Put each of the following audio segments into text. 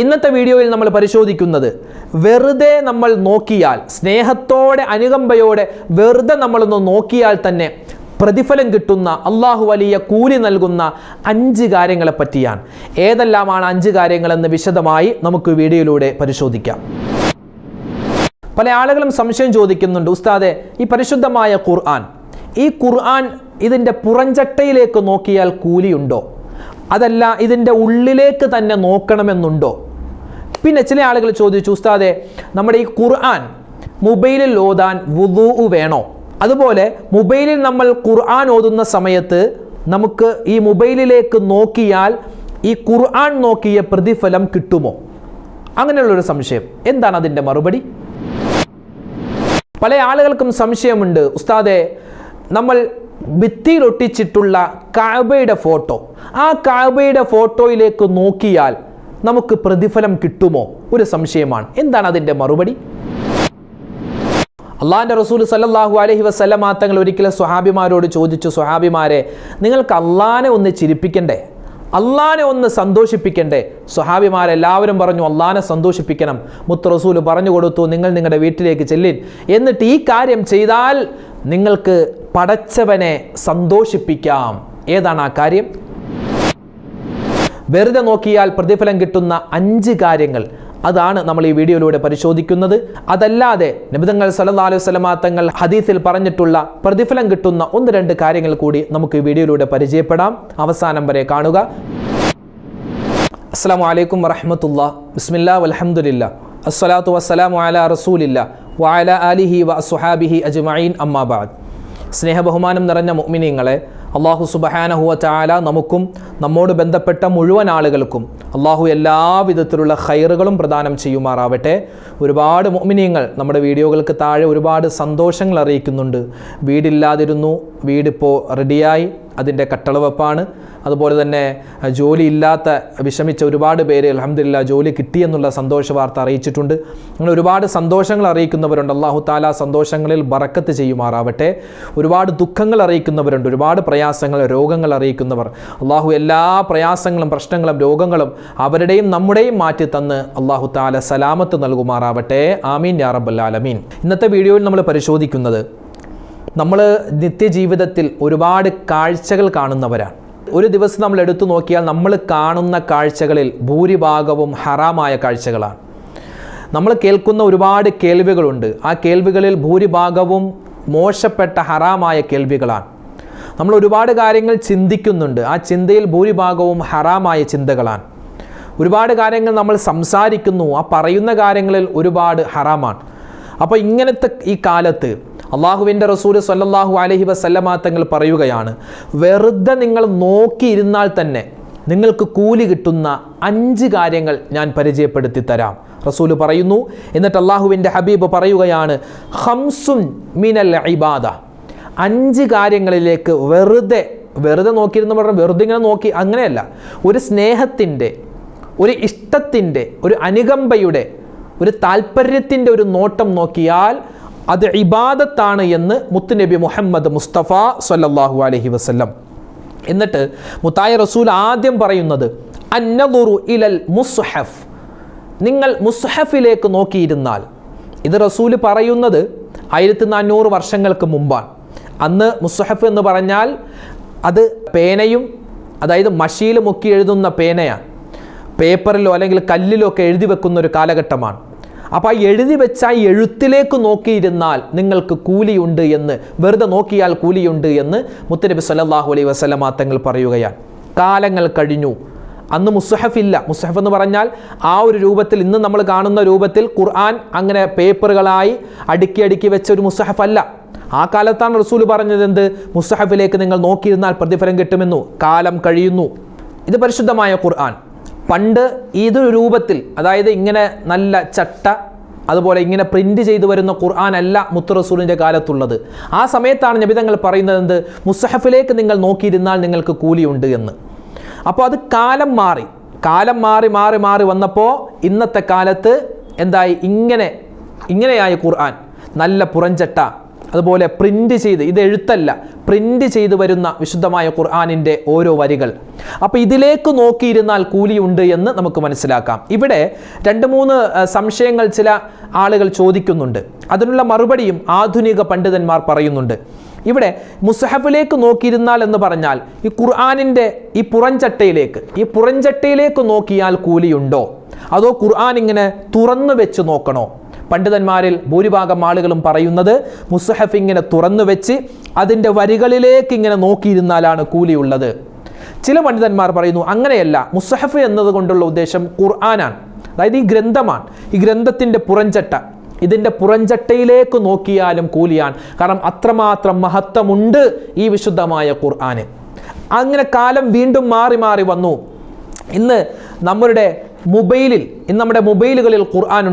ഇന്നത്തെ വീഡിയോയിൽ നമ്മൾ പരിശോധിക്കുന്നത് വെറുതെ നമ്മൾ നോക്കിയാൽ സ്നേഹത്തോടെ അനുകമ്പയോടെ വെറുതെ നമ്മളൊന്ന് നോക്കിയാൽ തന്നെ പ്രതിഫലം കിട്ടുന്ന അള്ളാഹു വലിയ കൂലി നൽകുന്ന അഞ്ച് കാര്യങ്ങളെ പറ്റിയാണ്. ഏതെല്ലാമാണ് അഞ്ച് കാര്യങ്ങളെന്ന് വിശദമായി നമുക്ക് വീഡിയോയിലൂടെ പരിശോധിക്കാം. പല ആളുകളും സംശയം ചോദിക്കുന്നുണ്ട് ഉസ്താദെ ഈ പരിശുദ്ധമായ ഖുർആൻ ഈ ഖുർആൻ ഇതിന്റെ പുറഞ്ചട്ടയിലേക്ക് നോക്കിയാൽ കൂലിയുണ്ടോ? അതല്ല ഇതിന്റെ ഉള്ളിലേക്ക് തന്നെ നോക്കണമെന്നുണ്ടോ? പിന്നെ ചില ആളുകൾ ചോദിച്ചു ഉസ്താദെ നമ്മുടെ ഈ ഖുർആൻ മൊബൈലിൽ ഓതാൻ വുദൂ വേണോ? അതുപോലെ മൊബൈലിൽ നമ്മൾ ഖുർആൻ ഓതുന്ന സമയത്ത് നമുക്ക് ഈ മൊബൈലിലേക്ക് നോക്കിയാൽ ഈ ഖുർആൻ നോക്കിയ പ്രതിഫലം കിട്ടുമോ? അങ്ങനെയുള്ളൊരു സംശയം. എന്താണ് അതിന്റെ മറുപടി? പല ആളുകൾക്കും സംശയമുണ്ട് ഉസ്താദെ നമ്മൾ ഭിത്തിയിൽ ഒട്ടിച്ചിട്ടുള്ള കാബയുടെ ഫോട്ടോ ആ കാബയുടെ ഫോട്ടോയിലേക്ക് നോക്കിയാൽ നമുക്ക് പ്രതിഫലം കിട്ടുമോ? ഒരു സംശയമാണ്. എന്താണ് അതിന്റെ മറുപടി? അള്ളാഹിന്റെ റസൂൽ സല്ലാഹു അലഹി വസല്ലമ തങ്ങൾ ഒരിക്കലും സ്വഹാബിമാരോട് ചോദിച്ചു സ്വഹാബിമാരെ നിങ്ങൾക്ക് അള്ളാനെ ഒന്ന് ചിരിപ്പിക്കണ്ടേ? അള്ളാനെ ഒന്ന് സന്തോഷിപ്പിക്കണ്ടേ? സ്വഹാബിമാരെല്ലാവരും പറഞ്ഞു അള്ളാനെ സന്തോഷിപ്പിക്കണം. മുത്ത് റസൂൽ പറഞ്ഞു കൊടുത്തു നിങ്ങൾ നിങ്ങളുടെ വീട്ടിലേക്ക് ചെല്ലിൻ എന്നിട്ട് ഈ കാര്യം ചെയ്താൽ നിങ്ങൾക്ക് പടച്ചവനെ സന്തോഷിപ്പിക്കാം. ഏതാണ് ആ കാര്യം? വെറുതെ നോക്കിയാൽ പ്രതിഫലം കിട്ടുന്ന അഞ്ച് കാര്യങ്ങൾ. അതാണ് നമ്മൾ ഈ വീഡിയോയിലൂടെ പരിശോധിക്കുന്നത്. അതല്ലാതെ നിബിതങ്ങൾ സല്ലല്ലാഹു അലൈഹി തങ്ങൾ ഹദീസിൽ പറഞ്ഞിട്ടുള്ള പ്രതിഫലം കിട്ടുന്ന ഒന്ന് രണ്ട് കാര്യങ്ങൾ കൂടി നമുക്ക് ഈ വീഡിയോയിലൂടെ പരിചയപ്പെടാം. അവസാനം വരെ കാണുക. അസ്സാം വലൈക്കും വറഹമത്തുള്ള ബിസ്മില്ലാ വലഹമുല്ല അസ്സലാത്തു വസ്സലാം വാല റസൂലില്ല വാല അലിഹി വ സുഹാബിഹി അജ്മഈൻ. അമ്മാബാദ് സ്നേഹബഹുമാനം നിറഞ്ഞ മുഅ്മിനീങ്ങളെ അള്ളാഹു സുബഹാനഹുവ ചാല നമുക്കും നമ്മോട് ബന്ധപ്പെട്ട മുഴുവൻ ആളുകൾക്കും അള്ളാഹു എല്ലാവിധത്തിലുള്ള ഹൈറുകളും പ്രദാനം ചെയ്യുമാറാവട്ടെ. ഒരുപാട് മുഅ്മിനീങ്ങൾ നമ്മുടെ വീഡിയോകൾക്ക് താഴെ ഒരുപാട് സന്തോഷങ്ങൾ അറിയിക്കുന്നുണ്ട്. വീടില്ലാതിരുന്നു വീടിപ്പോൾ റെഡിയായി അതിന്റെ കട്ടളവെപ്പാണ്. അതുപോലെ തന്നെ ജോലി ഇല്ലാത്ത വിഷമിച്ച ഒരുപാട് പേര് അലഹമില്ല ജോലി കിട്ടിയെന്നുള്ള സന്തോഷ വാർത്ത അറിയിച്ചിട്ടുണ്ട്. അങ്ങനെ ഒരുപാട് സന്തോഷങ്ങൾ അറിയിക്കുന്നവരുണ്ട്. അള്ളാഹു താല സന്തോഷങ്ങളിൽ ബറക്കത്ത് ചെയ്യുമാറാവട്ടെ. ഒരുപാട് ദുഃഖങ്ങൾ അറിയിക്കുന്നവരുണ്ട്. ഒരുപാട് പ്രയാസങ്ങൾ രോഗങ്ങൾ അറിയിക്കുന്നവർ. അള്ളാഹു എല്ലാ പ്രയാസങ്ങളും പ്രശ്നങ്ങളും രോഗങ്ങളും അവരുടെയും നമ്മുടെയും മാറ്റി തന്ന് അള്ളാഹു താല സലാമത്ത് നൽകുമാറാവട്ടെ. ആമീൻ യാ റബ്ബൽ ആലമീൻ. ഇന്നത്തെ വീഡിയോയിൽ നമ്മൾ പരിശോധിക്കുന്നത് നമ്മൾ നിത്യജീവിതത്തിൽ ഒരുപാട് കാഴ്ചകൾ കാണുന്നവരാണ്. ഒരു ദിവസം നമ്മൾ എടുത്തു നോക്കിയാൽ നമ്മൾ കാണുന്ന കാഴ്ചകളിൽ ഭൂരിഭാഗവും ഹറാമായ കാഴ്ചകളാണ്. നമ്മൾ കേൾക്കുന്ന ഒരുപാട് കേൾവികളുണ്ട്. ആ കേൾവികളിൽ ഭൂരിഭാഗവും മോശപ്പെട്ട ഹറാമായ കേൾവികളാണ്. നമ്മൾ ഒരുപാട് കാര്യങ്ങൾ ചിന്തിക്കുന്നുണ്ട്. ആ ചിന്തയിൽ ഭൂരിഭാഗവും ഹറാമായ ചിന്തകളാണ്. ഒരുപാട് കാര്യങ്ങൾ നമ്മൾ സംസാരിക്കുന്നു. ആ പറയുന്ന കാര്യങ്ങളിൽ ഒരുപാട് ഹറാമാണ്. അപ്പോൾ ഇങ്ങനത്തെ ഈ കാലത്ത് അള്ളാഹുവിന്റെ റസൂൽ സല്ലാഹു അലഹി വസല്ലമ തങ്ങൾ പറയുകയാണ് വെറുതെ നിങ്ങൾ നോക്കിയിരുന്നാൽ തന്നെ നിങ്ങൾക്ക് കൂലി കിട്ടുന്ന അഞ്ച് കാര്യങ്ങൾ ഞാൻ പരിചയപ്പെടുത്തി തരാം. റസൂൽ പറയുന്നു എന്നിട്ട് അള്ളാഹുവിന്റെ ഹബീബ് പറയുകയാണ് ഹംസുൻ മിനൽ ഇബാദ. അഞ്ച് കാര്യങ്ങളിലേക്ക് വെറുതെ വെറുതെ നോക്കിയിരുന്ന് പറഞ്ഞാൽ വെറുതെ ഇങ്ങനെ നോക്കി അങ്ങനെയല്ല. ഒരു സ്നേഹത്തിന്റെ ഒരു ഇഷ്ടത്തിന്റെ ഒരു അനുകമ്പയുടെ ഒരു താല്പര്യത്തിന്റെ ഒരു നോട്ടം നോക്കിയാൽ അത് ഇബാദത്താണ് എന്ന് മുത്തുനബി മുഹമ്മദ് മുസ്തഫ സല്ലല്ലാഹു അലഹി വസല്ലം. എന്നിട്ട് മുത്തായ റസൂൽ ആദ്യം പറയുന്നത് അന്നദുറു ഇലൽ മുസ്ഹഫ്. നിങ്ങൾ മുസ്ഹഫിലേക്ക് നോക്കിയിരുന്നാൽ ഇത് റസൂൽ പറയുന്നത് ആയിരത്തി നാനൂറ് വർഷങ്ങൾക്ക് മുമ്പാണ്. അന്ന് മുസ്ഹഫ് എന്ന് പറഞ്ഞാൽ അത് പേനയും അതായത് മഷിയിൽ മുക്കി എഴുതുന്ന പേനയാണ്. പേപ്പറിലോ അല്ലെങ്കിൽ കല്ലിലോ ഒക്കെ എഴുതി വെക്കുന്ന ഒരു കാലഘട്ടമാണ്. അപ്പോൾ ആ എഴുതി വെച്ച ആ എഴുത്തിലേക്ക് നോക്കിയിരുന്നാൽ നിങ്ങൾക്ക് കൂലിയുണ്ട് എന്ന് വെറുതെ നോക്കിയാൽ കൂലിയുണ്ട് എന്ന് മുത്തനബി സല്ലല്ലാഹു അലൈഹി വസല്ലമ തങ്ങൾ പറയുകയാണ്. കാലങ്ങൾ കഴിഞ്ഞു. അന്ന് മുസ്ഹഫ് ഇല്ല. മുസ്ഹഫ് എന്ന് പറഞ്ഞാൽ ആ ഒരു രൂപത്തിൽ ഇന്ന് നമ്മൾ കാണുന്ന രൂപത്തിൽ ഖുർആൻ അങ്ങനെ പേപ്പറുകളായി അടുക്കി അടുക്കി വെച്ച ഒരു മുസ്ഹഫ് അല്ല. ആ കാലത്താണ് റസൂൽ പറഞ്ഞത് എന്ത്? മുസ്ഹഫിലേക്ക് നിങ്ങൾ നോക്കിയിരുന്നാൽ പ്രതിഫലം കിട്ടുമെന്നു. കാലം കഴിയുന്നു. ഇത് പരിശുദ്ധമായ ഖുർആൻ. പണ്ട് ഇത് രൂപത്തിൽ അതായത് ഇങ്ങനെ നല്ല ചട്ട അതുപോലെ ഇങ്ങനെ പ്രിന്റ് ചെയ്തു വരുന്ന ഖുർആൻ അല്ല മുത്തു റസൂലിന്റെ കാലത്തുള്ളത്. ആ സമയത്താണ് നബിതങ്ങൾ പറയുന്നത് എന്ത്? മുസഹഫിലേക്ക് നിങ്ങൾ നോക്കിയിരുന്നാൽ നിങ്ങൾക്ക് കൂലിയുണ്ട് എന്ന്. അപ്പോൾ അത് കാലം മാറി കാലം മാറി മാറി മാറി വന്നപ്പോൾ ഇന്നത്തെ കാലത്ത് എന്തായി? ഇങ്ങനെ ഇങ്ങനെയായി ഖുർആൻ. നല്ല പുറഞ്ചട്ട അതുപോലെ പ്രിന്റ് ചെയ്ത് ഇത് എഴുത്തല്ല പ്രിന്റ് ചെയ്ത് വരുന്ന വിശുദ്ധമായ ഖുർആാനിന്റെ ഓരോ വരികൾ. അപ്പോൾ ഇതിലേക്ക് നോക്കിയിരുന്നാൽ കൂലിയുണ്ട് എന്ന് നമുക്ക് മനസ്സിലാക്കാം. ഇവിടെ രണ്ട് മൂന്ന് സംശയങ്ങൾ ചില ആളുകൾ ചോദിക്കുന്നുണ്ട്. അതിനുള്ള മറുപടിയും ആധുനിക പണ്ഡിതന്മാർ പറയുന്നുണ്ട്. ഇവിടെ മുസഹഫിലേക്ക് നോക്കിയിരുന്നാൽ എന്ന് പറഞ്ഞാൽ ഈ ഖുർആാനിന്റെ ഈ പുറഞ്ചട്ടയിലേക്ക് ഈ പുറഞ്ചട്ടയിലേക്ക് നോക്കിയാൽ കൂലിയുണ്ടോ? അതോ ഖുർആൻ ഇങ്ങനെ തുറന്നു വെച്ച് നോക്കണോ? പണ്ഡിതന്മാരിൽ ഭൂരിഭാഗം ആളുകളും പറയുന്നത് മുസഹഫ് ഇങ്ങനെ തുറന്നു വെച്ച് അതിന്റെ വരികളിലേക്ക് ഇങ്ങനെ നോക്കിയിരുന്നാലാണ് കൂലിയുള്ളത്. ചില പണ്ഡിതന്മാർ പറയുന്നു അങ്ങനെയല്ല മുസഹഫ് എന്നതുകൊണ്ടുള്ള ഉദ്ദേശം ഖുർആനാണ്. അതായത് ഈ ഗ്രന്ഥമാണ് ഈ ഗ്രന്ഥത്തിന്റെ പുറഞ്ചട്ട ഇതിന്റെ പുറഞ്ചട്ടയിലേക്ക് നോക്കിയാലും കൂലിയാണ്. കാരണം അത്രമാത്രം മഹത്വമുണ്ട് ഈ വിശുദ്ധമായ ഖുർആന്. അങ്ങനെ കാലം വീണ്ടും മാറി മാറി വന്നു. ഇന്ന് നമ്മളുടെ മൊബൈലിൽ ഇന്ന് നമ്മുടെ മൊബൈലുകളിൽ ഖുർആൻ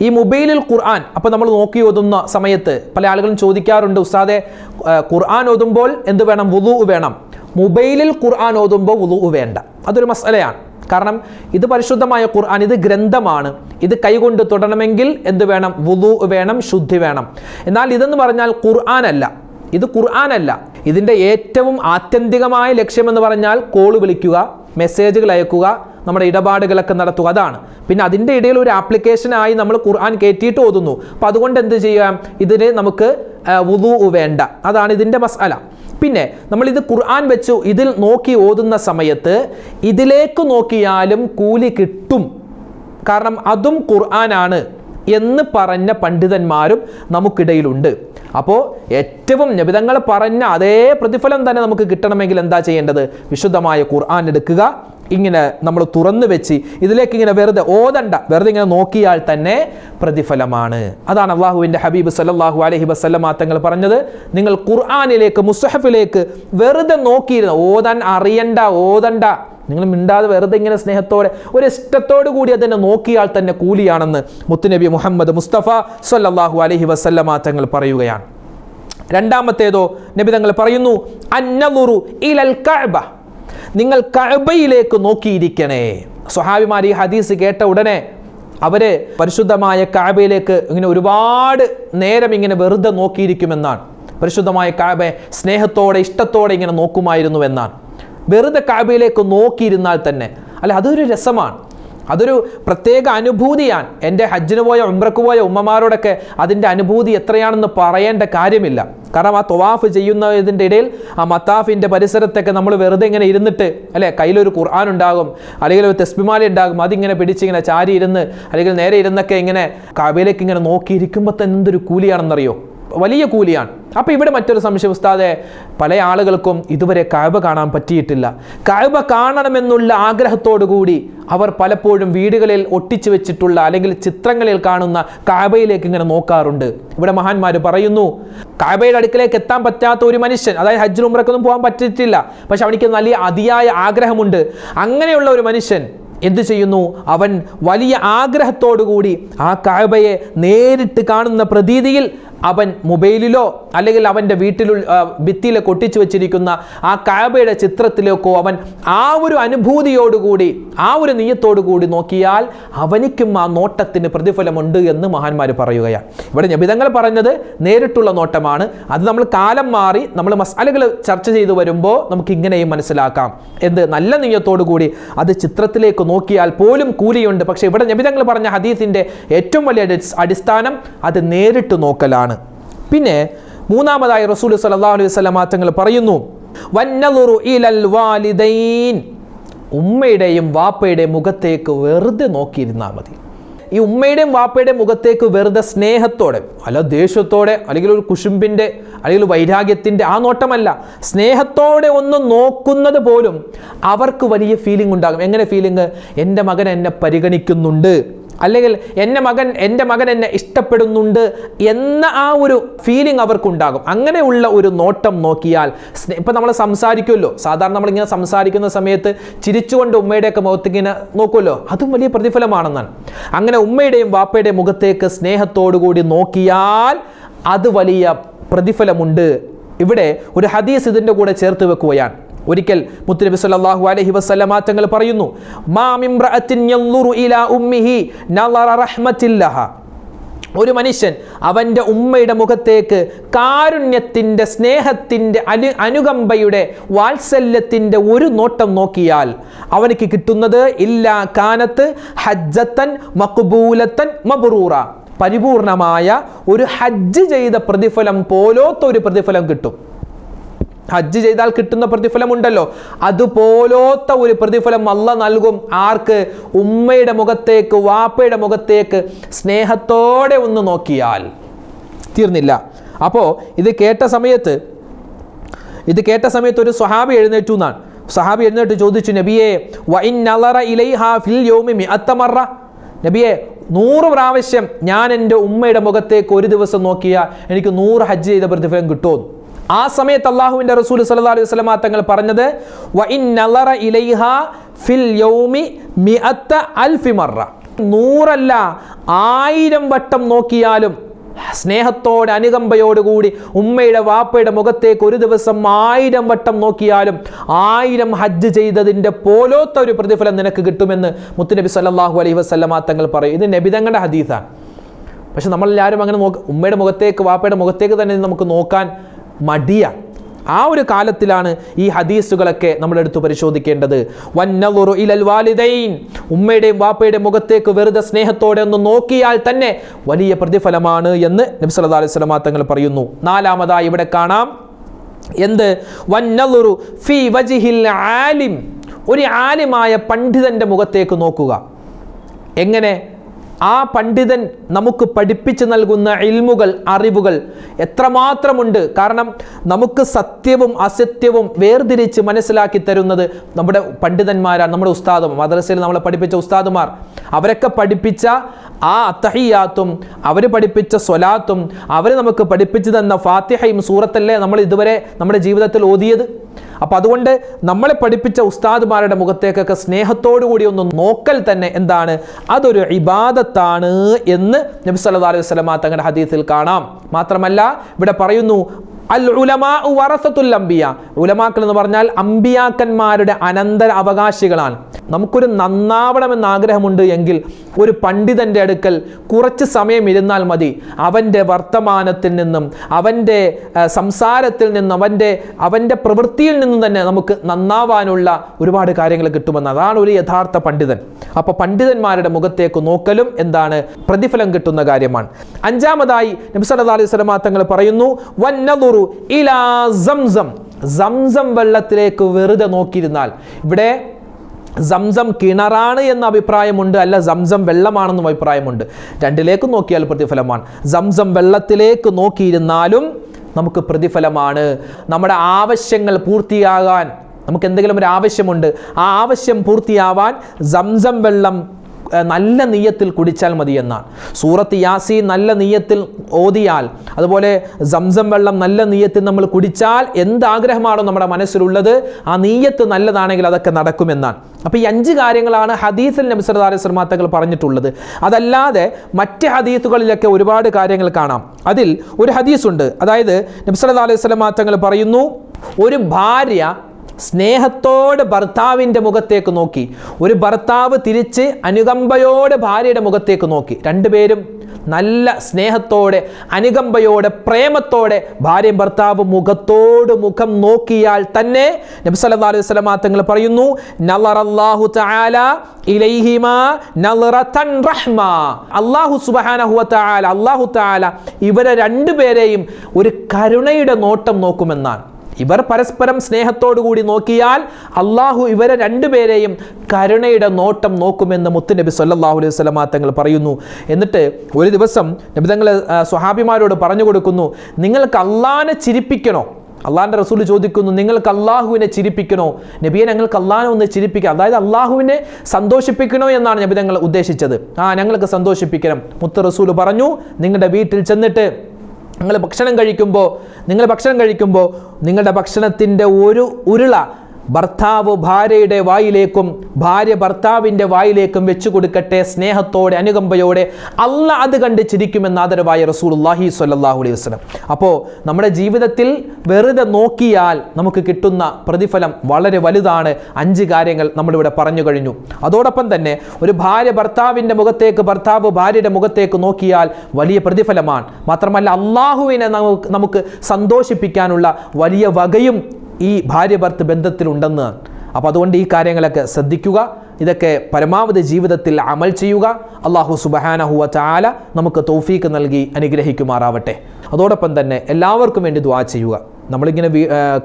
ഈ മൊബൈലിൽ ഖുർആൻ അപ്പോൾ നമ്മൾ നോക്കി ഓതുന്ന സമയത്ത് പല ആളുകളും ചോദിക്കാറുണ്ട് ഉസ്താദെ ഖുർആൻ ഓതുമ്പോൾ എന്ത് വേണം? വുളു വേണം. മൊബൈലിൽ ഖുർആൻ ഓതുമ്പോൾ വുളു വേണ്ട. അതൊരു മസലയാണ് കാരണം ഇത് പരിശുദ്ധമായ ഖുർആൻ ഇത് ഗ്രന്ഥമാണ്. ഇത് കൈകൊണ്ട് തൊടണമെങ്കിൽ എന്ത് വേണം? വുളു വേണം ശുദ്ധി വേണം. എന്നാൽ ഇതെന്ന് പറഞ്ഞാൽ ഖുർആൻ അല്ല ഇത് ഖുർആൻ അല്ല ഇതിന്റെ ഏറ്റവും ആത്യന്തികമായ ലക്ഷ്യമെന്ന് പറഞ്ഞാൽ കോൾ വിളിക്കുക മെസ്സേജുകൾ അയക്കുക നമ്മുടെ ഇടപാടുകളൊക്കെ നടത്തുക അതാണ്. പിന്നെ അതിന്റെ ഇടയിൽ ഒരു ആപ്ലിക്കേഷനായി നമ്മൾ ഖുർആൻ കയറ്റിയിട്ട് ഓതുന്നു. അപ്പോൾ അതുകൊണ്ട് എന്ത് ചെയ്യാം? ഇതിന് നമുക്ക് വുതു വേണ്ട. അതാണ് ഇതിന്റെ മസാല പിന്നെ നമ്മൾ ഇത് ഖുർആൻ വെച്ചു ഇതിൽ നോക്കി ഓതുന്ന സമയത്ത് ഇതിലേക്ക് നോക്കിയാലും കൂലി കിട്ടും. കാരണം അതും ഖുർആനാണ്. എന്ന് പറഞ്ഞ പണ്ഡിതന്മാരും നമുക്കിടയിലുണ്ട്. അപ്പോൾ ഏറ്റവും നബിതങ്ങൾ പറഞ്ഞ അതേ പ്രതിഫലം തന്നെ നമുക്ക് കിട്ടണമെങ്കിൽ എന്താ ചെയ്യേണ്ടത്? വിശുദ്ധമായ ഖുർആൻ എടുക്കുക. ഇങ്ങനെ നമ്മൾ തുറന്നു വെച്ച് ഇതിലേക്ക് ഇങ്ങനെ വെറുതെ ഓതണ്ട. വെറുതെ ഇങ്ങനെ നോക്കിയാൽ തന്നെ പ്രതിഫലമാണ്. അതാണ് അള്ളാഹുവിന്റെ ഹബീബ് സല്ലല്ലാഹു അലൈഹി വസല്ലമ തങ്ങൾ പറഞ്ഞത്. നിങ്ങൾ ഖുർആാനിലേക്ക് മുസ്ഹഫിലേക്ക് വെറുതെ നോക്കിയിരുന്നു ഓതാൻ അറിയണ്ട ഓതണ്ട. നിങ്ങൾ മിണ്ടാതെ വെറുതെ ഇങ്ങനെ സ്നേഹത്തോടെ ഒരു ഇഷ്ടത്തോടു കൂടി അതിനെ നോക്കിയാൽ തന്നെ കൂലിയാണെന്ന് മുത്തുനബി മുഹമ്മദ് മുസ്തഫ സല്ലാഹു അലഹി വസല്ലമ തങ്ങൾ പറയുകയാണ്. രണ്ടാമത്തേതോ നബി തങ്ങൾ പറയുന്നു അന്നലുറു ഇലൽ കഅബ. നിങ്ങൾ കഅബയിലേക്ക് നോക്കിയിരിക്കണേ. സ്വഹാബിമാർ ഈ ഹദീസ് കേട്ട ഉടനെ അവർ പരിശുദ്ധമായ കഅബയിലേക്ക് ഇങ്ങനെ ഒരുപാട് നേരം ഇങ്ങനെ വെറുതെ നോക്കിയിരിക്കുമെന്നാണ്. പരിശുദ്ധമായ കഅബയെ സ്നേഹത്തോടെ ഇഷ്ടത്തോടെ ഇങ്ങനെ നോക്കുമായിരുന്നു എന്നാണ്. വെറുതെ കാബയിലേക്ക് നോക്കിയിരുന്നാൽ തന്നെ. അല്ല അതൊരു രസമാണ്. അതൊരു പ്രത്യേക അനുഭൂതിയാണ്. എന്റെ ഹജ്ജിന് പോയ ഉംറക്ക് പോയ ഉമ്മമാരോടൊക്കെ അതിന്റെ അനുഭൂതി എത്രയാണെന്ന് പറയേണ്ട കാര്യമില്ല. കാരണം ആ തൊവാഫ് ചെയ്യുന്നതിന്റെ ഇടയിൽ ആ മത്താഫിന്റെ പരിസരത്തൊക്കെ നമ്മൾ വെറുതെ ഇങ്ങനെ ഇരുന്നിട്ട് അല്ലേ കയ്യിലൊരു ഖുർആൻ ഉണ്ടാകും അല്ലെങ്കിൽ ഒരു തെസ്ബിമാല ഉണ്ടാകും അതിങ്ങനെ പിടിച്ചിങ്ങനെ ചാരി ഇരുന്ന് അല്ലെങ്കിൽ നേരെ ഇരുന്നൊക്കെ ഇങ്ങനെ കാബയിലേക്ക് ഇങ്ങനെ നോക്കിയിരിക്കുമ്പോൾ തന്നെ എന്തൊരു കൂലിയാണെന്നറിയോ? വലിയ കൂലിയാണ്. അപ്പോൾ ഇവിടെ മറ്റൊരു സംശയം ഉസ്താദെ പല ആളുകൾക്കും ഇതുവരെ കാഴ്ബ കാണാൻ പറ്റിയിട്ടില്ല. കാഴ്ബ കാണണമെന്നുള്ള ആഗ്രഹത്തോടു കൂടി അവർ പലപ്പോഴും വീടുകളിൽ ഒട്ടിച്ചു വെച്ചിട്ടുള്ള അല്ലെങ്കിൽ ചിത്രങ്ങളിൽ കാണുന്ന കാബയിലേക്ക് ഇങ്ങനെ നോക്കാറുണ്ട്. ഇവിടെ മഹാന്മാർ പറയുന്നു കാബയുടെ അടുക്കലേക്ക് എത്താൻ പറ്റാത്ത ഒരു മനുഷ്യൻ അതായത് ഹജ്ജ് ഉമ്രക്കൊന്നും പോകാൻ പറ്റിയിട്ടില്ല. പക്ഷെ അവനിക്ക് നല്ല അതിയായ ആഗ്രഹമുണ്ട്. അങ്ങനെയുള്ള ഒരു മനുഷ്യൻ എന്തു ചെയ്യുന്നു? അവൻ വലിയ ആഗ്രഹത്തോടുകൂടി ആ കായബയെ നേരിട്ട് കാണുന്ന പ്രതീതിയിൽ അവൻ മൊബൈലിലോ അല്ലെങ്കിൽ അവന്റെ വീട്ടിലുള്ള ഭിത്തിയിൽ കൊട്ടിച്ചു വെച്ചിരിക്കുന്ന ആ കാബയുടെ ചിത്രത്തിലേക്കോ അവൻ ആ ഒരു അനുഭൂതിയോടുകൂടി ആ ഒരു നീയത്തോടുകൂടി നോക്കിയാൽ അവനിക്കും ആ നോട്ടത്തിന് പ്രതിഫലമുണ്ട് എന്ന് മഹാന്മാർ പറയുകയാണ്. ഇവിടെ നബിതങ്ങൾ പറഞ്ഞത് നേരിട്ടുള്ള നോട്ടമാണ്. അത് നമ്മൾ കാലം മാറി നമ്മൾ മസാലകൾ ചർച്ച ചെയ്തു വരുമ്പോൾ നമുക്ക് ഇങ്ങനെയും മനസ്സിലാക്കാം. എന്ത്? നല്ല നീയത്തോടുകൂടി അത് ചിത്രത്തിലേക്ക് നോക്കിയാൽ പോലും കൂലിയുണ്ട്. പക്ഷേ ഇവിടെ നബിതങ്ങൾ പറഞ്ഞ ഹദീസിന്റെ ഏറ്റവും വലിയ അടിസ്ഥാനം അത് നേരിട്ട് നോക്കലാണ്. പിന്നെ മൂന്നാമതായി റസൂൽ സല്ലല്ലാഹു അലൈഹി വസല്ലം തങ്ങൾ പറയുന്നു. വന്നലുറു വാലിദൈൻ. ഉമ്മയുടെയും വാപ്പയുടെയും മുഖത്തേക്ക് വെറുതെ നോക്കിയിരുന്നാൽ മതി. ഈ ഉമ്മയുടെയും വാപ്പയുടെയും മുഖത്തേക്ക് വെറുതെ സ്നേഹത്തോടെ അല്ല ദേഷ്യത്തോടെ അല്ലെങ്കിൽ ഒരു കുശുമ്പിന്റെ അല്ലെങ്കിൽ വൈരാഗ്യത്തിന്റെ ആ നോട്ടമല്ല. സ്നേഹത്തോടെ ഒന്ന് നോക്കുന്നത് പോലും അവർക്ക് വലിയ ഫീലിംഗ് ഉണ്ടാകും. എങ്ങനെ ഫീലിംഗ് എന്റെ മകൻ എന്നെ പരിഗണിക്കുന്നുണ്ട്. അല്ലെങ്കിൽ എന്റെ മകൻ എന്റെ മകൻ എന്നെ ഇഷ്ടപ്പെടുന്നുണ്ട് എന്ന ആ ഒരു ഫീലിംഗ് അവർക്കുണ്ടാകും. അങ്ങനെയുള്ള ഒരു നോട്ടം നോക്കിയാൽ ഇപ്പം നമ്മൾ സംസാരിക്കുമല്ലോ സാധാരണ നമ്മളിങ്ങനെ സംസാരിക്കുന്ന സമയത്ത് ചിരിച്ചുകൊണ്ട് ഉമ്മയുടെയൊക്കെ മുഖത്തിങ്ങനെ നോക്കുമല്ലോ അതും വലിയ പ്രതിഫലമാണെന്നാണ്. അങ്ങനെ ഉമ്മയുടെയും വാപ്പയുടെയും മുഖത്തേക്ക് സ്നേഹത്തോടുകൂടി നോക്കിയാൽ അത് വലിയ പ്രതിഫലമുണ്ട്. ഇവിടെ ഒരു ഹദീസ് ഇതിന്റെ കൂടെ ചേർത്ത് വെക്കുകയാണ്. ഒരിക്കൽ മുത്തുനബി സല്ലല്ലാഹു അലൈഹി വസല്ലമ തങ്ങൾ പറയുന്നു യൻളുറു ഇലാ ഒരു മനുഷ്യൻ അവന്റെ ഉമ്മയുടെ മുഖത്തേക്ക് കാരുണ്യത്തിന്റെ സ്നേഹത്തിന്റെ അനു അനുകമ്പയുടെ വാത്സല്യത്തിന്റെ ഒരു നോട്ടം നോക്കിയാൽ അവനക്ക് കിട്ടുന്നത് ഇല്ലാ കാനത്ത് ഹജ്ജത്തൻ മക്ബൂലത്തൻ മബുറൂറ. പരിപൂർണമായ ഒരു ഹജ്ജ് ചെയ്ത പ്രതിഫലം പോലോത്ത ഒരു പ്രതിഫലം കിട്ടും. ഹജ്ജ് ചെയ്താൽ കിട്ടുന്ന പ്രതിഫലം ഉണ്ടല്ലോ അതുപോലോത്ത ഒരു പ്രതിഫലം അല്ല നൽകും. ആർക്ക്? ഉമ്മയുടെ മുഖത്തേക്ക് വാപ്പയുടെ മുഖത്തേക്ക് സ്നേഹത്തോടെ ഒന്ന് നോക്കിയാൽ തീർന്നില്ല. അപ്പോൾ ഇത് കേട്ട സമയത്ത് ഇത് കേട്ട സമയത്ത് ഒരു സ്വഹാബി എഴുന്നേറ്റു എന്നാണ്. സ്വഹാബി എഴുന്നേറ്റ് ചോദിച്ചു നബിയെ വൈൻ നളറ ഇലൈഹാ ഫിൽ യൗമി മിഅത്തമറ നബിയെ നൂറ് പ്രാവശ്യം ഞാൻ എന്റെ ഉമ്മയുടെ മുഖത്തേക്ക് ഒരു ദിവസം നോക്കിയാൽ എനിക്ക് നൂറ് ഹജ്ജ് ചെയ്ത പ്രതിഫലം കിട്ടുമോ ആ സമയത്ത് അള്ളാഹുവിന്റെ റസൂൽ സല്ലല്ലാഹു അലൈഹി വസല്ലമ തങ്ങൾ പറഞ്ഞത് ഫിൽ യൗമി നൂറല്ല ആയിരം വട്ടം നോക്കിയാലും സ്നേഹത്തോടെ അനുകമ്പയോടുകൂടി ഉമ്മയുടെ വാപ്പയുടെ മുഖത്തേക്ക് ഒരു ദിവസം ആയിരം വട്ടം നോക്കിയാലും ആയിരം ഹജ്ജ് ചെയ്തതിന്റെ പോലോത്ത ഒരു പ്രതിഫലം നിനക്ക് കിട്ടുമെന്ന് മുത്തുനബി സല്ലാഹു അലൈഹി വസല്ലമ തങ്ങൾ പറയും. ഇത് നബിതങ്ങളുടെ ഹദീസാണ്. പക്ഷെ നമ്മളെല്ലാവരും അങ്ങനെ നോക്ക് ഉമ്മയുടെ മുഖത്തേക്ക് വാപ്പയുടെ മുഖത്തേക്ക് തന്നെ നമുക്ക് നോക്കാൻ മടിയ. ആ ഒരു കാലത്തിലാണ് ഈ ഹദീസുകളൊക്കെ നമ്മളെടുത്ത് പരിശോധിക്കേണ്ടത്. വന്നലുറു ഇലൽ വാലിദൈൻ. ഉമ്മയുടെയും വാപ്പയുടെയും മുഖത്തേക്ക് വെറുതെ സ്നേഹത്തോടെ ഒന്ന് നോക്കിയാൽ തന്നെ വലിയ പ്രതിഫലമാണ് എന്ന് നബി സല്ലല്ലാഹു അലൈഹി വസല്ലമ തങ്ങൾ പറയുന്നു. നാലാമതായി ഇവിടെ കാണാം. എന്ത്? വന്നലുറു ഫി വജിഹിൽ ആലിം. ഒരു ആലിമായ പണ്ഡിതന്റെ മുഖത്തേക്ക് നോക്കുക. എങ്ങനെ? ആ പണ്ഡിതൻ നമുക്ക് പഠിപ്പിച്ചു നൽകുന്ന ഇൽമുകൾ അറിവുകൾ എത്രമാത്രമുണ്ട്. കാരണം നമുക്ക് സത്യവും അസത്യവും വേർതിരിച്ച് മനസ്സിലാക്കി തരുന്നത് നമ്മുടെ പണ്ഡിതന്മാരാണ് നമ്മുടെ ഉസ്താദും മദ്രസയിൽ നമ്മളെ പഠിപ്പിച്ച ഉസ്താദുമാർ. അവരൊക്കെ പഠിപ്പിച്ച ആ അത്തഹിയാത്തും അവർ പഠിപ്പിച്ച സ്വലാത്തും അവർ നമുക്ക് പഠിപ്പിച്ചു തന്ന ഫാത്തിഹയും സൂറത്തല്ലേ നമ്മൾ ഇതുവരെ നമ്മുടെ ജീവിതത്തിൽ ഓതിയത്? അപ്പോൾ അതുകൊണ്ട് നമ്മളെ പഠിപ്പിച്ച ഉസ്താദുമാരുടെ മുഖത്തേക്കൊക്കെ സ്നേഹത്തോടു കൂടി ഒന്ന് നോക്കൽ തന്നെ എന്താണ്? അതൊരു ഇബാദത്താണ് എന്ന് നബി സല്ലല്ലാഹു അലൈഹി വസല്ലമ തങ്ങളുടെ ഹദീസിൽ കാണാം. മാത്രമല്ല ഇവിടെ പറയുന്നു അൽ ഉലമാ വറസത്തുൽ ഉലമാക്കൾ എന്ന് പറഞ്ഞാൽ അമ്പിയാക്കന്മാരുടെ അനന്തര അവകാശികളാണ്. നമുക്കൊരു നന്നാവണമെന്ന് ആഗ്രഹമുണ്ട് എങ്കിൽ ഒരു പണ്ഡിതന്റെ അടുക്കൽ കുറച്ച് സമയം ഇരുന്നാൽ മതി. അവന്റെ വർത്തമാനത്തിൽ നിന്നും അവന്റെ സംസാരത്തിൽ നിന്നും അവന്റെ അവന്റെ പ്രവൃത്തിയിൽ നിന്നും തന്നെ നമുക്ക് നന്നാവാനുള്ള ഒരുപാട് കാര്യങ്ങൾ കിട്ടുമെന്ന്. അതാണ് ഒരു യഥാർത്ഥ പണ്ഡിതൻ. അപ്പോൾ പണ്ഡിതന്മാരുടെ മുഖത്തേക്ക് നോക്കലും എന്താണ്? പ്രതിഫലം കിട്ടുന്ന കാര്യമാണ്. അഞ്ചാമതായി നബി സല്ലല്ലാഹു അലൈഹി തങ്ങൾ പറയുന്നു വന്നദുറു ഇലാ സംസം. സംസം വെള്ളത്തിലേക്ക് വെറുതെ നോക്കിയിരുന്നാൽ ഇവിടെ സംസം കിണറാണ് എന്ന അഭിപ്രായമുണ്ട് അല്ല സംസം വെള്ളമാണെന്നും അഭിപ്രായമുണ്ട്. രണ്ടിലേക്കും നോക്കിയാൽ പ്രതിഫലമാണ്. സംസം വെള്ളത്തിലേക്ക് നോക്കിയിരുന്നാലും നമുക്ക് പ്രതിഫലമാണ്. നമ്മുടെ ആവശ്യങ്ങൾ പൂർത്തിയാകാൻ നമുക്ക് എന്തെങ്കിലും ഒരു ആവശ്യമുണ്ട്. ആ ആവശ്യം പൂർത്തിയാവാൻ സംസം വെള്ളം നല്ല നീയത്തിൽ കുടിച്ചാൽ മതി എന്നാണ്. സൂറത്ത് യാസി നല്ല നീയത്തിൽ ഓതിയാൽ അതുപോലെ സംസം വെള്ളം നല്ല നീയത്തിൽ നമ്മൾ കുടിച്ചാൽ എന്ത് ആഗ്രഹമാണോ നമ്മുടെ മനസ്സിലുള്ളത് ആ നീയത്ത് നല്ലതാണെങ്കിൽ അതൊക്കെ നടക്കുമെന്നാണ്. അപ്പോൾ ഈ അഞ്ച് കാര്യങ്ങളാണ് ഹദീസിൽ നബിസർദാരി സർമാത്തകൾ പറഞ്ഞിട്ടുള്ളത്. അതല്ലാതെ മറ്റ് ഹദീസുകളിലൊക്കെ ഒരുപാട് കാര്യങ്ങൾ കാണാം. അതിൽ ഒരു ഹദീസുണ്ട്. അതായത് നബിസല്ലാ അലൈഹി പറയുന്നു ഒരു ഭാര്യ സ്നേഹത്തോടെ ഭർത്താവിന്റെ മുഖത്തേക്ക് നോക്കി. ഒരു ഭർത്താവ് തിരിച്ച് അനുകമ്പയോടെ ഭാര്യയുടെ മുഖത്തേക്ക് നോക്കി. രണ്ടുപേരും നല്ല സ്നേഹത്തോടെ അനുകമ്പയോടെ പ്രേമത്തോടെ ഭാര്യയും ഭർത്താവ് മുഖത്തോട് മുഖം നോക്കിയാൽ തന്നെ നബി സല്ലല്ലാഹു അലൈഹി വസല്ലമ തങ്ങൾ പറയുന്നു നളറല്ലാഹു തആല റഹ്മ. അല്ലാഹു സുബ്ഹാനഹു വതആല അല്ലാഹു തആല ഇവരെ രണ്ടുപേരെയും ഒരു കരുണയുടെ നോട്ടം നോക്കുമെന്നാണ്. ഇവർ പരസ്പരം സ്നേഹത്തോടു കൂടി നോക്കിയാൽ അള്ളാഹു ഇവരെ രണ്ടുപേരെയും കരുണയുടെ നോട്ടം നോക്കുമെന്ന് മുത്തുനബി സല്ലാഹു അലൈഹി വസല്ലമ തങ്ങൾ പറയുന്നു. എന്നിട്ട് ഒരു ദിവസം നബി തങ്ങൾ സ്വഹാബിമാരോട് പറഞ്ഞു കൊടുക്കുന്നു നിങ്ങൾക്ക് അള്ളാഹിനെ ചിരിപ്പിക്കണോ? അള്ളാഹിന്റെ റസൂൽ ചോദിക്കുന്നു നിങ്ങൾക്ക് അള്ളാഹുവിനെ ചിരിപ്പിക്കണോ? നബിയെ ഞങ്ങൾക്ക് അള്ളാഹനെ ഒന്ന് ചിരിപ്പിക്കുക അതായത് അള്ളാഹുവിനെ സന്തോഷിപ്പിക്കണോ എന്നാണ് നബി തങ്ങൾ ഉദ്ദേശിച്ചത്. ആ ഞങ്ങൾക്ക് സന്തോഷിപ്പിക്കണം. മുത്ത് റസൂൽ പറഞ്ഞു നിങ്ങളുടെ വീട്ടിൽ ചെന്നിട്ട് നിങ്ങൾ ഭക്ഷണം കഴിക്കുമ്പോൾ നിങ്ങൾ ഭക്ഷണം കഴിക്കുമ്പോൾ നിങ്ങളുടെ ഭക്ഷണത്തിന്റെ ഒരു ഉരുള ഭർത്താവ് ഭാര്യയുടെ വായിലേക്കും ഭാര്യ ഭർത്താവിന്റെ വായിലേക്കും വെച്ചു കൊടുക്കട്ടെ സ്നേഹത്തോടെ അനുകമ്പയോടെ അല്ല അത് കണ്ട് ചിരിക്കുമെന്ന് ആദരവായ റസൂലുള്ളാഹി സ്വല്ലല്ലാഹു അലൈഹി വസല്ലം. അപ്പോൾ നമ്മുടെ ജീവിതത്തിൽ വെറുതെ നോക്കിയാൽ നമുക്ക് കിട്ടുന്ന പ്രതിഫലം വളരെ വലുതാണ്. അഞ്ച് കാര്യങ്ങൾ നമ്മളിവിടെ പറഞ്ഞു കഴിഞ്ഞു. അതോടൊപ്പം തന്നെ ഒരു ഭാര്യ ഭർത്താവിന്റെ മുഖത്തേക്ക് ഭർത്താവ് ഭാര്യയുടെ മുഖത്തേക്ക് നോക്കിയാൽ വലിയ പ്രതിഫലമാണ്. മാത്രമല്ല അള്ളാഹുവിനെ നമുക്ക് നമുക്ക് സന്തോഷിപ്പിക്കാനുള്ള വലിയ വകയും ഈ ഭാര്യ ഭർത്ത് ബന്ധത്തിലുണ്ടെന്ന്. അപ്പോൾ അതുകൊണ്ട് ഈ കാര്യങ്ങളൊക്കെ ശ്രദ്ധിക്കുക. ഇതൊക്കെ പരമാവധി ജീവിതത്തിൽ അമൽ ചെയ്യുക. അള്ളാഹു സുബഹാനഹുവ ചാല നമുക്ക് തൗഫീക്ക് നൽകി അനുഗ്രഹിക്കുമാറാവട്ടെ. അതോടൊപ്പം തന്നെ എല്ലാവർക്കും വേണ്ടി ദ്വാ ചെയ്യുക. നമ്മളിങ്ങനെ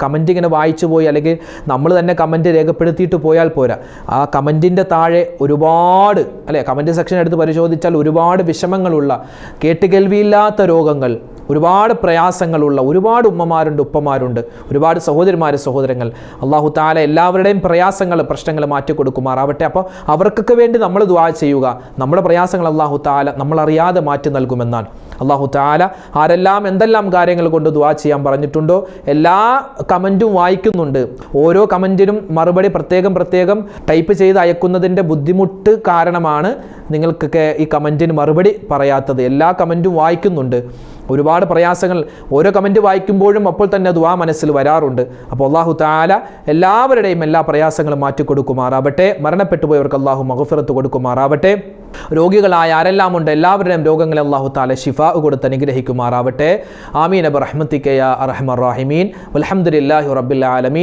കമന്റ് ഇങ്ങനെ വായിച്ചു പോയി അല്ലെങ്കിൽ നമ്മൾ തന്നെ കമന്റ് രേഖപ്പെടുത്തിയിട്ട് പോയാൽ പോരാ. ആ കമന്റിന്റെ താഴെ ഒരുപാട് അല്ലേ കമന്റ് സെക്ഷൻ എടുത്ത് പരിശോധിച്ചാൽ ഒരുപാട് വിഷമങ്ങളുള്ള കേട്ടുകേൾവിയില്ലാത്ത രോഗങ്ങൾ ഒരുപാട് പ്രയാസങ്ങളുള്ള ഒരുപാട് ഉമ്മമാരുണ്ട് ഉപ്പമാരുണ്ട് ഒരുപാട് സഹോദരിമാർ സഹോദരങ്ങൾ. അള്ളാഹു താല എല്ലാവരുടെയും പ്രയാസങ്ങൾ പ്രശ്നങ്ങൾ മാറ്റി കൊടുക്കുമാറാവട്ടെ അപ്പോൾ അവർക്കൊക്കെ വേണ്ടി നമ്മൾ ദ്വാ ചെയ്യുക. നമ്മുടെ പ്രയാസങ്ങൾ അള്ളാഹു താല നമ്മളറിയാതെ മാറ്റി നൽകുമെന്നാണ്. അള്ളാഹു താല ആരെല്ലാം എന്തെല്ലാം കാര്യങ്ങൾ കൊണ്ട് ദ്വാ ചെയ്യാൻ പറഞ്ഞിട്ടുണ്ടോ എല്ലാ കമന്റും വായിക്കുന്നുണ്ട്. ഓരോ കമന്റിനും മറുപടി പ്രത്യേകം പ്രത്യേകം ടൈപ്പ് ചെയ്ത് അയക്കുന്നതിന്റെ ബുദ്ധിമുട്ട് കാരണമാണ് നിങ്ങൾക്കൊക്കെ ഈ കമന്റിന് മറുപടി പറയാത്തത്. എല്ലാ കമന്റും വായിക്കുന്നുണ്ട്. ഒരുപാട് പ്രയാസങ്ങൾ ഓരോ കമന്റ് വായിക്കുമ്പോഴും അപ്പോൾ തന്നെ ദുവാ മനസ്സിൽ വരാറുണ്ട്. അപ്പോൾ അള്ളാഹു താല എല്ലാവരുടെയും എല്ലാ പ്രയാസങ്ങളും മാറ്റിക്കൊടുക്കുമാറാവട്ടെ മരണപ്പെട്ടു പോയവർക്ക് അള്ളാഹു മഹഫിറത്ത് കൊടുക്കുമാറാവട്ടെ. രോഗികളായ ആരെല്ലാം ഉണ്ട്? എല്ലാവരുടെയും രോഗങ്ങളെ അള്ളാഹു താല ഷിഫ കൊടുത്ത് അനുഗ്രഹിക്കുമാറാവട്ടെ. ആമീൻ. അബ് റഹ്മത്തിക്കയ അറഹമർ റാഹിമീൻ. അലഹമുല്ലാഹി റബ്ബിൽ ആലമീൻ.